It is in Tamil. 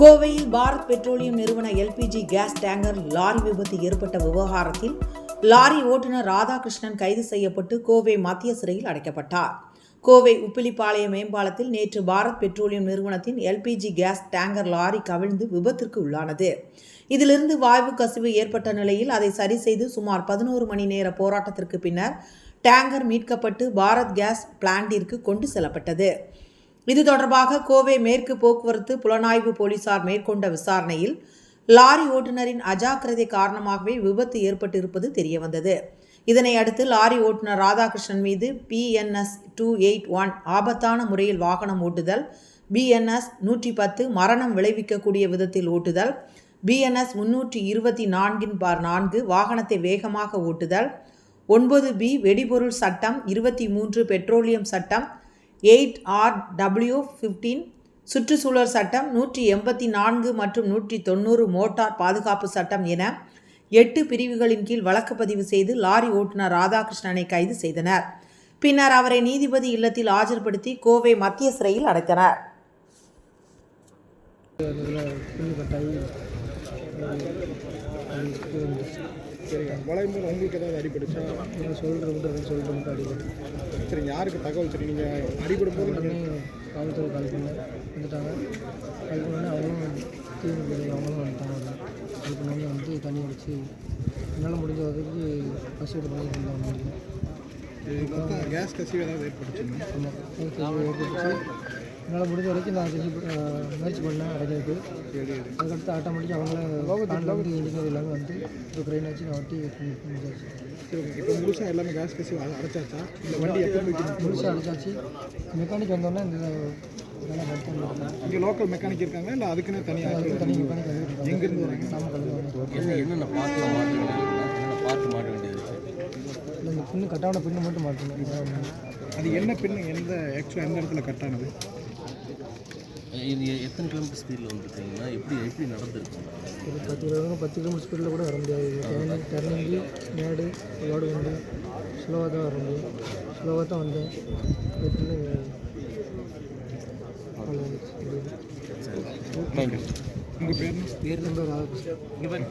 கோவையில் பாரத் பெட்ரோலியம் நிறுவன எல்பிஜி கேஸ் டேங்கர் லாரி விபத்து ஏற்பட்ட விவகாரத்தில் லாரி ஓட்டுநர் ராதாகிருஷ்ணன் கைது செய்யப்பட்டு கோவை மத்திய சிறையில் அடைக்கப்பட்டார். கோவை உப்பிலிப்பாளையம் மேம்பாலத்தில் நேற்று பாரத் பெட்ரோலியம் நிறுவனத்தின் எல்பிஜி கேஸ் டேங்கர் லாரி கவிழ்ந்து விபத்திற்கு உள்ளானது. இதிலிருந்து வாய்வு கசிவு ஏற்பட்ட நிலையில் அதை சரி செய்து சுமார் பதினோரு மணி நேர போராட்டத்திற்கு பின்னர் டேங்கர் மீட்கப்பட்டு பாரத் கேஸ் பிளான்டிற்கு கொண்டு செல்லப்பட்டது. இது தொடர்பாக கோவை மேற்கு போக்குவரத்து புலனாய்வு போலீசார் மேற்கொண்ட விசாரணையில் லாரி ஓட்டுநரின் அஜாக்கிரதை காரணமாகவே விபத்து ஏற்பட்டிருப்பது தெரியவந்தது. இதனை அடுத்து லாரி ஓட்டுநர் ராதாகிருஷ்ணன் மீது பிஎன்எஸ் டூ எயிட் ஒன் ஆபத்தான முறையில் வாகனம் ஓட்டுதல் பிஎன்எஸ் நூற்றி பத்து மரணம் விளைவிக்கக்கூடிய விதத்தில் ஓட்டுதல் பிஎன்எஸ் முன்னூற்றி இருபத்தி நான்கின் பார் நான்கு வாகனத்தை வேகமாக ஓட்டுதல் ஒன்பது பி வெடிபொருள் சட்டம் இருபத்தி மூன்று பெட்ரோலியம் சட்டம் எயிட் ஆர் டபிள்யூ ஃபிஃப்டீன் சுற்றுச்சூழல் சட்டம் நூற்றி எண்பத்தி நான்கு மற்றும் நூற்றி தொண்ணூறு மோட்டார் பாதுகாப்பு சட்டம் என எட்டு பிரிவுகளின் கீழ் வழக்கு பதிவு செய்து லாரி ஓட்டுநர் ராதாகிருஷ்ணனை கைது செய்தனர். பின்னர் அவரை நீதிபதி இல்லத்தில் ஆஜர்படுத்தி கோவை மத்திய சிறையில் அடைத்தனர். சரிங்க வளையும் போது உங்களுக்கு ஏதாவது அடிபட்டுச்சா? நீங்கள் சொல்கிற மட்டும் சொல்கிற மட்டும் அடிக்கடி சரிங்க யாருக்கு தகவல் சரி? நீங்கள் அடிபடும் போது உடனே காவல்துறை கால் பண்ண வந்துட்டாங்க. கால் பண்ணோடனே அவங்களும் தீவிர அவங்களும் வந்துட்டாங்க கால் பண்ணோடனே வந்து தண்ணி அடித்து என்னால் முடிஞ்ச உதவிக்கு பஸ் இது பண்ணி இருந்தாங்க முடியும் நீங்கள் கேஸ் கசிவு ஏதாவது ஏற்பட்டுச்சுங்க ஆமாம் ஏற்பட்டுச்சு. என்னால் முடிஞ்ச வரைக்கும் நான் செஞ்சு முயற்சி பண்ணேன் அடைக்கிறதுக்கு அதுக்கடுத்து ஆட்டோமேட்டிக்காக அவங்கள கான்ட்ராக்ட் இன்ஜினியர் எல்லாமே வந்து இப்போ க்ரெயின் வச்சு நான் ஒட்டி முடிஞ்சாச்சு இப்போ முழுசாக எல்லாமே கேஸ் அட- அடைச்சாச்சா? இந்த வண்டி முழுசாக அடிச்சாச்சு. மெக்கானிக் வந்தோடனே இந்த இங்கே லோக்கல் மெக்கானிக் இருக்காங்க இல்லை அதுக்குன்னு தனியாக தனி மெக்கானிக் எங்கேருந்து வரீங்க? நாமக்கல் வந்து என்ன என்னென்ன பார்ட்டில் மாட்ட வேண்டியது என்னென்ன பார்த்து மாட்ட வேண்டியது இல்லை இந்த பின்னு கட்டான பின்னு மட்டும் மாட்டணும். அது என்ன பின்னு எந்த ஆக்சுவலாக எந்த இடத்துல கட் ஆனது? இது எத்தனை கிலோமீட்டர் ஸ்பீடில் வந்துருக்கீங்கன்னா எப்படி எப்படி நடந்திருக்குங்க ஒரு பத்து இருபது பத்து கிலோமீட்டர் ஸ்பீடில் கூட வர முடியாது. டர்னிங் டர்னிங்கு மேடு லோடு வந்து ஸ்லோவாக தான் வர முடியும் ஸ்லோவாக தான் வந்தேன். எப்படின்னு தேங்க்யூ உங்கள் பேர் பேர் நம்பர் ராதாகிருஷ்ணன்